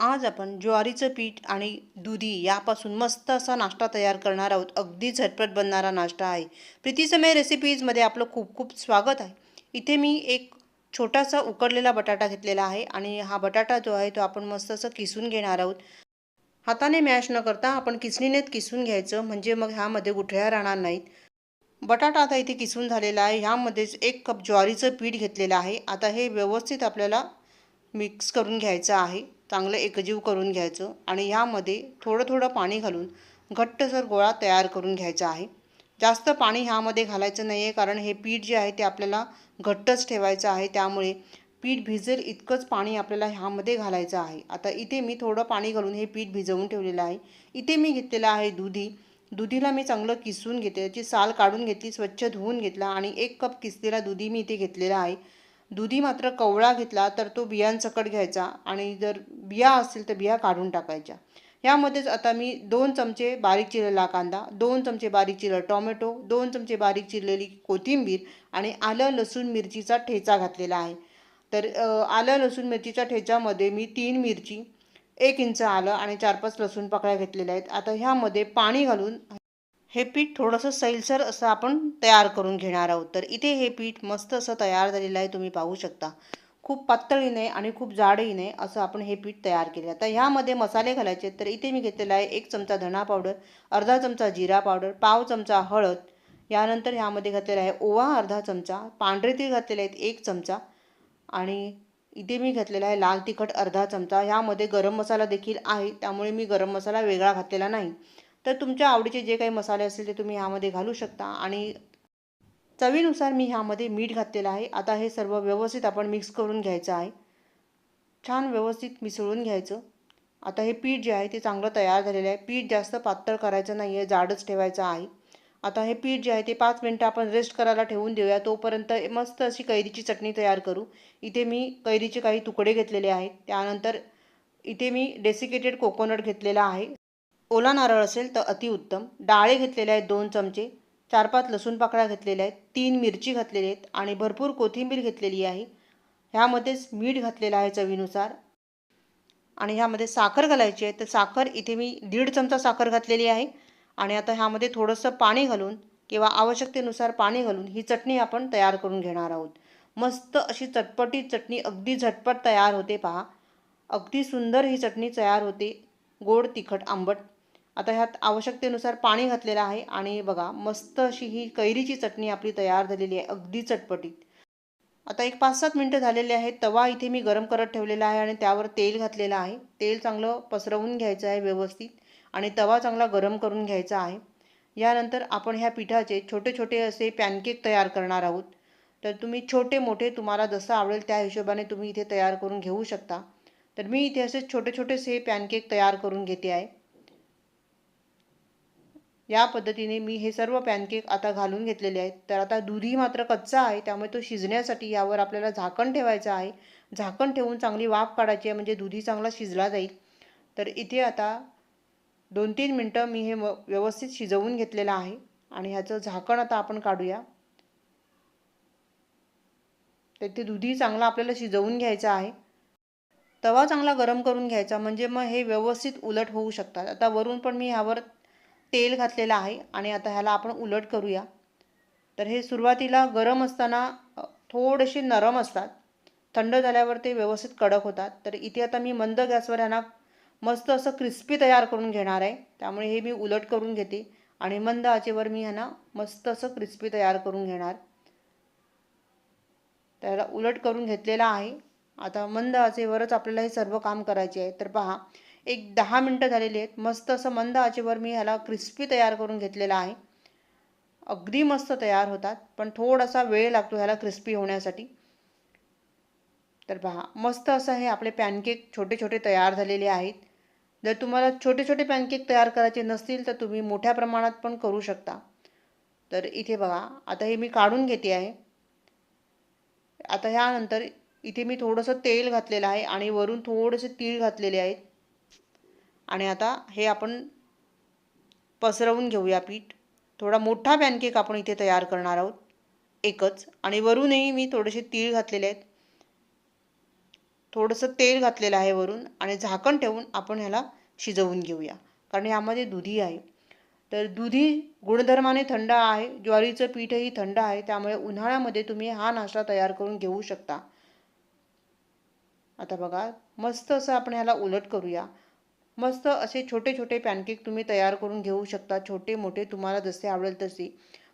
आज आपण ज्वारीचं पीठ आणि दुधी यापासून मस्त असा नाश्ता तयार करणार आहोत. अगदी झटपट बनणारा नाश्ता आहे. प्रीतीसमय रेसिपीजमध्ये आपलं खूप खूप स्वागत आहे. इथे मी एक छोटासा उकडलेला बटाटा घेतलेला आहे आणि हा बटाटा जो आहे तो आपण मस्त असं किसून घेणार आहोत. हाताने मॅश न करता आपण किसणीनेच किसून घ्यायचं म्हणजे मग ह्यामध्ये गुठळ्या राहणार नाहीत. बटाटा आता इथे किसून झालेला आहे. ह्यामध्येच एक कप ज्वारीचं पीठ घेतलेलं आहे. आता हे व्यवस्थित आपल्याला मिक्स करून घ्यायचं आहे. चांगलं एकजीव करून घ्यायचं आणि ह्यामध्ये थोडं थोडं पाणी घालून घट्टसर गोळा तयार करून घ्यायचा आहे. जास्त पाणी ह्यामध्ये घालायचं नाही आहे कारण हे पीठ जे आहे ते आपल्याला घट्टच ठेवायचं आहे. त्यामुळे पीठ भिजेल इतकंच पाणी आपल्याला ह्यामध्ये घालायचं आहे. आता इथे मी थोडं पाणी घालून हे पीठ भिजवून ठेवलेलं आहे. इथे मी घेतलेलं आहे दुधी. दुधीला मी चांगलं किसून घेते त्याची साल काढून घेतली स्वच्छ धुवून घेतला आणि एक कप किसलेला दुधी मी इथे घेतलेला आहे. दुधी मात्र कवळा घेतला तर तो बियांसकट घ्यायचा आणि जर बिया असतील तर बिया काढून टाकायच्या. यामध्येच आता मी दोन चमचे बारीक चिरलेला कांदा दोन चमचे बारीक चिरलेला टोमॅटो दोन चमचे बारीक चिरलेली कोथिंबीर आणि आलं लसूण मिरचीचा ठेचा घातलेला आहे. तर आलं लसूण मिरचीच्या ठेच्यामध्ये मी तीन मिरची एक इंच आलं आणि चार पाच लसूण पाकळ्या घेतलेल्या आहेत. आता ह्यामध्ये पाणी घालून हे पीठ थोडंसं सैलसर असं आपण तयार करून घेणार आहोत. तर इथे हे पीठ मस्त असं तयार झालेलं आहे तुम्ही पाहू शकता. खूप पातळी नाही आणि खूप जाडही नाही असं आपण हे पीठ तयार केलं आता ह्यामध्ये मसाले घालायचे आहेत. तर इथे मी घेतलेला आहे एक चमचा धणा पावडर अर्धा चमचा जिरा पावडर पाव चमचा हळद यानंतर ह्यामध्ये घातलेला आहे ओवा अर्धा चमचा पांढरे तीळ घातलेले आहेत एक चमचा आणि इथे मी घातलेला आहे लाल तिखट अर्धा चमचा. ह्यामध्ये गरम मसाला देखील आहे त्यामुळे मी गरम मसाला वेगळा घातलेला नाही. तर तुमच्या आवडीचे जे काही मसाले असतील ते तुम्ही ह्यामध्ये घालू शकता. आणि चवीनुसार मी ह्यामध्ये मीठ घातलेलं आहे. आता हे सर्व व्यवस्थित आपण मिक्स करून घ्यायचं आहे. छान व्यवस्थित मिसळून घ्यायचं. आता हे पीठ जे आहे ते चांगलं तयार झालेलं आहे. पीठ जास्त पातळ करायचं नाही आहे जाडच ठेवायचं आहे. आता हे पीठ जे आहे ते पाच मिनटं आपण रेस्ट करायला ठेवून देऊया. तोपर्यंत मस्त अशी कैरीची चटणी तयार करू. इथे मी कैरीचे काही तुकडे घेतलेले आहेत. त्यानंतर इथे मी डेसिकेटेड कोकोनट घेतलेला आहे. ओला नारळ असेल तर अतिउत्तम डाळे घेतलेले आहेत दोन चमचे चार पाच लसूण पाकळ्या घेतलेल्या आहेत तीन मिरची घातलेली आहेत आणि भरपूर कोथिंबीर घेतलेली आहे. ह्यामध्येच मीठ घातलेलं आहे चवीनुसार. आणि ह्यामध्ये साखर घालायची आहे. तर साखर इथे मी दीड चमचा साखर घातलेली आहे. आणि आता ह्यामध्ये थोडंसं पाणी घालून किंवा आवश्यकतेनुसार पाणी घालून ही चटणी आपण तयार करून घेणार आहोत. मस्त अशी चटपटी चटणी अगदी झटपट तयार होते पहा. अगदी सुंदर ही चटणी तयार होते. गोड तिखट आंबट. आता ह्यात आवश्यकतेनुसार पाणी घातलेलं आहे आणि बघा मस्त अशी ही कैरीची चटणी आपली तयार झालेली आहे अगदी चटपटीत. आता एक पाच सात मिनटं झालेले आहेत तवा इथे मी गरम करत ठेवलेला आहे आणि त्यावर तेल घातलेलं आहे. तेल चांगलं पसरवून घ्यायचं आहे व्यवस्थित आणि तवा चांगला गरम करून घ्यायचा आहे. यानंतर आपण ह्या पिठाचे छोटे छोटे असे पॅनकेक तयार करणार आहोत. तर तुम्ही छोटे मोठे तुम्हाला जसं आवडेल त्या हिशोबाने तुम्ही इथे तयार करून घेऊ शकता. तर मी इथे असे छोटे छोटेसे पॅनकेक तयार करून घेते आहे. या पद्धतीने मी हे सर्व पॅनकेक आता घालून घेतलेले आहेत. तर आता दुधी मात्र कच्चा आहे त्यामुळे तो शिजण्यासाठी यावर आपल्याला झाकण ठेवायचं आहे. झाकण ठेवून चांगली वाफ काढायची आहे म्हणजे दुधी चांगला शिजला जाईल. तर इथे आता दोन तीन मिनटं मी हे व्यवस्थित शिजवून घेतलेलं आहे. आणि ह्याचं झाकण आता आपण काढूया. तर ते दुधी चांगला आपल्याला शिजवून घ्यायचं आहे. तवा चांगला गरम करून घ्यायचा म्हणजे मग हे व्यवस्थित उलट होऊ शकतात. आता वरून पण मी ह्यावर तेल घातलेलं आहे आणि आता ह्याला आपण उलट करूया. तर हे सुरुवातीला गरम असताना थोडेसे नरम असतात. थंड झाल्यावर ते व्यवस्थित कडक होतात. तर इथे आता मी मंद गॅसवर ह्यांना मस्त असं क्रिस्पी तयार करून घेणार आहे. त्यामुळे हे मी उलट करून घेते आणि मंद आचेवर मी ह्यांना मस्त असं क्रिस्पी तयार करून घेणार. त्याला उलट करून घेतलेला आहे. आता मंद आचेवरच आपल्याला हे सर्व काम करायचे आहे. तर पहा एक दहा मिनटं झालेली आहेत. मस्त असं मंद आचेवर मी ह्याला क्रिस्पी तयार करून घेतलेला आहे. अगदी मस्त तयार होतात पण थोडासा वेळ लागतो ह्याला क्रिस्पी होण्यासाठी. तर पहा मस्त असं हे आपले पॅनकेक छोटे छोटे तयार झालेले आहेत. जर तुम्हाला छोटे छोटे पॅनकेक तयार करायचे नसतील तर तुम्ही मोठ्या प्रमाणात पण करू शकता. तर इथे बघा आता हे मी काढून घेते आहे. आता ह्यानंतर इथे मी थोडंसं तेल घातलेलं आहे आणि वरून थोडेसे तीळ घातलेले आहेत. आणि आता हे आपण पसरवून घेऊया पीठ. थोडा मोठा पॅनकेक आपण इथे तयार करणार आहोत. एकच. आणि वरूनही मी थोडेसे तीळ घातलेले आहेत. थोडंसं तेल घातलेलं आहे वरून आणि झाकण ठेवून आपण ह्याला शिजवून घेऊया. कारण यामध्ये दुधी आहे. तर दुधी गुणधर्माने थंड आहे. ज्वारीचं पीठही थंड आहे. त्यामुळे उन्हाळ्यामध्ये तुम्ही हा नाश्ता तयार करून घेऊ शकता. आता बघा मस्त असं आपण ह्याला उलट करूया. मस्त असे छोटे छोटे पॅनकेक तुम्ही तयार करून घेऊ शकता. छोटे मोठे तुम्हाला जसे आवडेल तसे.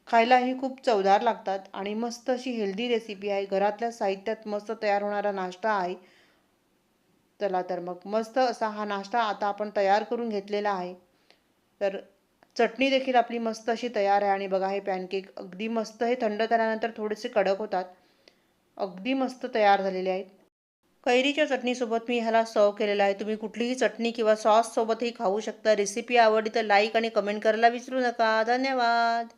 खायलाही खूप चवदार लागतात आणि मस्त अशी हेल्दी रेसिपी आहे. घरातल्या साहित्यात मस्त तयार होणारा नाश्ता आहे. चला तर मग. मस्त असा हा नाश्ता आता आपण तयार करून घेतलेला आहे. तर चटणी देखील आपली मस्त अशी तयार आहे आणि बघा हे पॅनकेक अगदी मस्त. हे थंड झाल्यानंतर थोडेसे कडक होतात. अगदी मस्त तयार झालेले आहेत. कैरीच्या चटणीसोबत मी ह्याला सर्व केलेला आहे. तुम्ही कुठलीही चटणी किंवा सॉससोबतही खाऊ शकता. रेसिपी आवडली तर लाईक आणि कमेंट करायला विसरू नका. धन्यवाद.